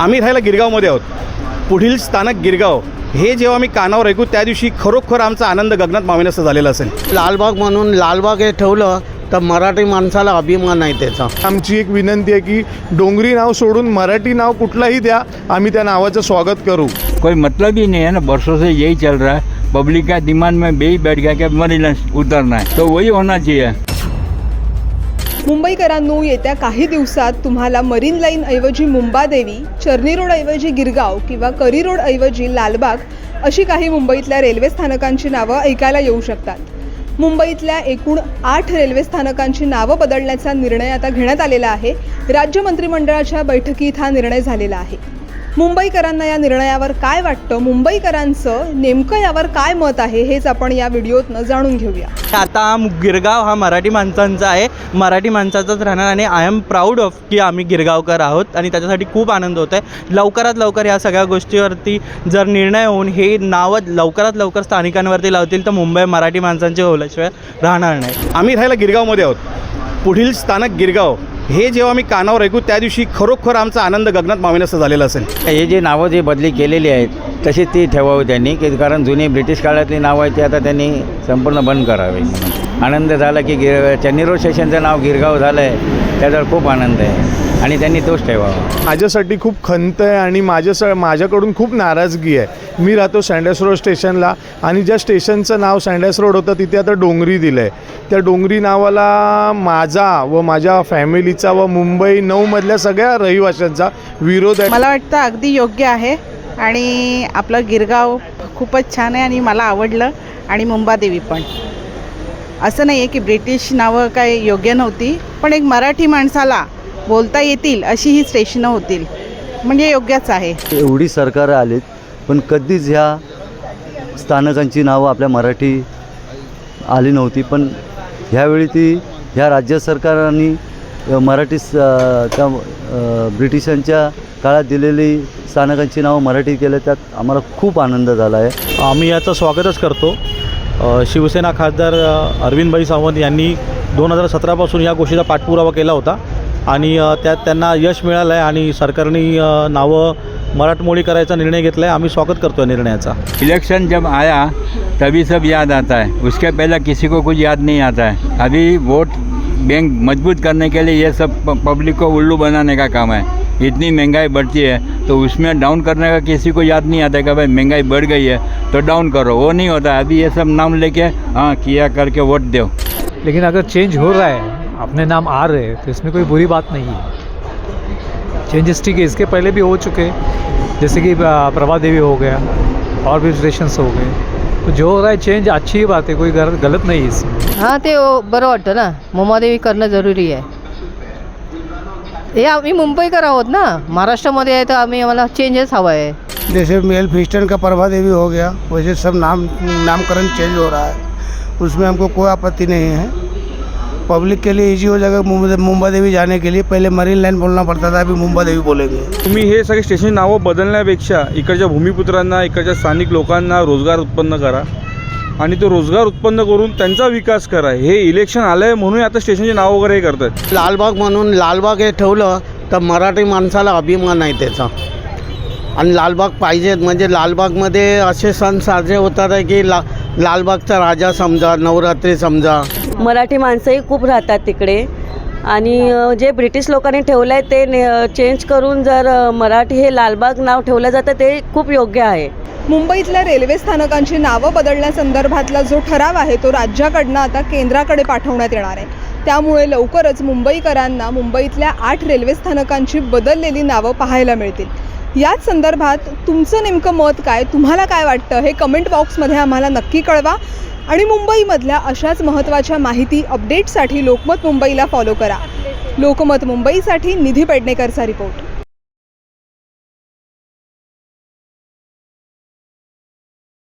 आम्ही राहायला गिरगावमध्ये आहोत. पुढील स्थानक गिरगाव. हे जेव्हा आम्ही कानावर ऐकू त्या दिवशी खरोखर आमचा आनंद गगनात मावेनासा झालेला असेल. लालबाग म्हणून लालबाग हे ठेवलं तर मराठी माणसाला अभिमान आहे त्याचा. आमची एक विनंती आहे की डोंगरी नाव सोडून मराठी नाव कुठलाही द्या आम्ही त्या नावाचं स्वागत करू. कोई मतलब ही नहीं है ना बरसों से यही चल रहा है। पब्लिक का दिमाग में बेही बैठ गया कि मरीना उतरना है। तो वही होना चाहिए। मुंबईकरांनो येत्या काही दिवसात तुम्हाला मरीन लाईन ऐवजी मुंबादेवी चर्नी रोड ऐवजी गिरगाव किंवा करी रोड ऐवजी लालबाग अशी काही मुंबईतल्या रेल्वे स्थानकांची नावं ऐकायला येऊ शकतात. मुंबईतल्या एकूण आठ रेल्वे स्थानकांची नावं बदलण्याचा निर्णय आता घेण्यात आलेला आहे. राज्य मंत्रिमंडळाच्या बैठकीत हा निर्णय झालेला आहे. मुंबईकरांना या निर्णयावर काय वाटतं? मुंबईकरांचं नेमकं यावर काय मत आहे? हेच आपण या व्हिडिओतनं जाणून घेऊया. आता गिरगाव हा मराठी माणसांचा आहे. मराठी माणसाचाच राहणार आणि आय एम प्राऊड ऑफ की आम्ही गिरगावकर आहोत आणि त्याच्यासाठी खूप आनंद होत आहे लवकरात लवकर ह्या सगळ्या गोष्टीवरती जर निर्णय होऊन हे नावं लवकरात लवकर स्थानिकांवरती लावतील तर मुंबई मराठी माणसांचे होल्याशिवाय राहणार नाही. आम्ही राहायला गिरगावमध्ये आहोत. पुढील स्थानक गिरगाव. हे जेव्हा मी कानावर ऐकू त्या दिवशी खरोखर आमचा आनंद गगनात असं झालेला असेल. हे जे नावं जे बदली केलेली आहेत तशी ती ठेवावी त्यांनी की कारण जुनी ब्रिटिश काळातली नावं आहेत ती आता त्यांनी संपूर्ण बंद करावी. आनंद झाला की गिर चेन्नई स्टेशनचं नाव गिरगाव झालं आहे त्याचा खूप आनंद आहे. आणि त्यांनी तोच ठेवावा. माझ्यासाठी खूप खंत आहे आणि माझ्या माझ्याकडून खूप नाराजगी आहे. मी राहतो सँडस रोड स्टेशनला आणि ज्या स्टेशनचं नाव सँडस रोड होतं तिथे आता डोंगरी दिलं आहे त्या डोंगरी नावाला माझा व माझ्या फॅमिलीचा व मुंबई नऊमधल्या सगळ्या रहिवाशांचा विरोध आहे. मला वाटतं अगदी योग्य आहे आणि आपलं गिरगाव खूपच छान आहे आणि मला आवडलं आणि मुंबादेवी पण. असं नाही आहे की ब्रिटिश नावं काय योग्य नव्हती पण एक मराठी माणसाला बोलता येतील अशी ही स्टेशनं होतील. म्हणजे योग्यच आहे. एवढी सरकारं आलीत पण कधीच ह्या स्थानकांची नावं आपल्या मराठी आली नव्हती. पण ह्यावेळी ती ह्या राज्य सरकारांनी मराठी त्या ब्रिटिशांच्या काळात दिलेली स्थानकांची नावं मराठी केलं त्यात आम्हाला खूप आनंद झाला आहे. आम्ही याचं स्वागतच करतो. शिवसेना खासदार अरविंदभाई सावंत यांनी दोन हजार सतरापासून या गोष्टीचा पाठपुरावा केला होता. आणि त्यात त्यांना यश मिळालं आहे आणि सरकारने नावं मराठमोळी करायचा निर्णय घेतला आहे आम्ही स्वागत करतो या निर्णयाचा. इलेक्शन जब आया तभी सब याद आता है. उसके पहले किसी को कुछ याद नहीं आता है. अभी वोट बैंक मजबूत करने के लिए ये सब पब्लिक को उल्लू बनाने का काम है. इतनी महंगाई बढ़ती है तो उसमें डाउन करने का किसी को याद नहीं आता है कि भाई महंगाई बढ़ गई है तो डाउन करो. वो नहीं होता. है अभी ये सब नाम लेके हाँ किया करके वोट दो. लेकिन अगर चेंज हो रहा है अपने नाम आ रहे हैं तो इसमें कोई बुरी बात नहीं है। चेंजेस ठीक है इसके पहले भी हो चुके जैसे कि प्रभा देवी हो गया और भी स्टेशन हो गए। तो जो हो रहा है चेंज अच्छी ही बात है कोई गलत गलत नहीं है इसमें। हाँ ते बरं वाटतं ना मुंबादेवी करणं जरुरी आहे हे आम्ही मुंबईकर आहोत ना महाराष्ट्रामध्ये आहे तर आम्ही आम्हाला चेंजेस हवा है। जैसे मेल फिस्टन का प्रभा देवी हो गया वैसे सब नाम नामकरण चेंज हो रहा है। उसमें हमको कोई आपत्ति नहीं है। पब्लिक के लिए इजी हो जाएगा मुंबई मुंबा देवी जाने के लिए। पहले मरीन लाइन बोलना पड़ता था अभी मुंबा देवी बोलेंगे। तुम्ही हे सगळे स्टेशन नावं बदलण्यापेक्षा इकडच्या भूमिपुत्रांना इकडच्या स्थानिक लोकांना रोजगार उत्पन्न करा. आणि तो रोजगार उत्पन्न करून त्यांचा विकास करा. हे इलेक्शन आलं आहे म्हणून आता स्टेशनची नाव वगैरे हे करतात. लालबाग म्हणून लालबाग हे ठेवलं तर मराठी माणसाला अभिमान आहे त्याचा. आणि लालबाग पाहिजेत म्हणजे लालबागमध्ये असे सण साजरे होतात आहे की ला लालबागचा राजा समजा नवरात्री समजा. मराठी माणसंही खूप राहतात तिकडे. आणि जे ब्रिटिश लोकांनी ठेवलं आहे ते चेंज करून जर मराठी हे लालबाग नाव ठेवलं जातं ते खूप योग्य आहे. मुंबईतल्या रेल्वे स्थानकांची नावं बदलण्यासंदर्भातला जो ठराव आहे तो राज्याकडनं आता केंद्राकडे पाठवण्यात येणार आहे. त्यामुळे लवकरच मुंबईकरांना मुंबईतल्या आठ रेल्वे स्थानकांची बदललेली नावं पाहायला मिळतील. याच संदर्भात तुमचं नेमकं मत काय? तुम्हाला काय वाटतं? हे कमेंट बॉक्समध्ये आम्हाला नक्की कळवा. आणि मुंबईमधल्या अशाच महत्त्वाच्या माहिती अपडेटसाठी लोकमत मुंबईला फॉलो करा. लोकमत मुंबईसाठी निधी पेडणेकरचा रिपोर्ट.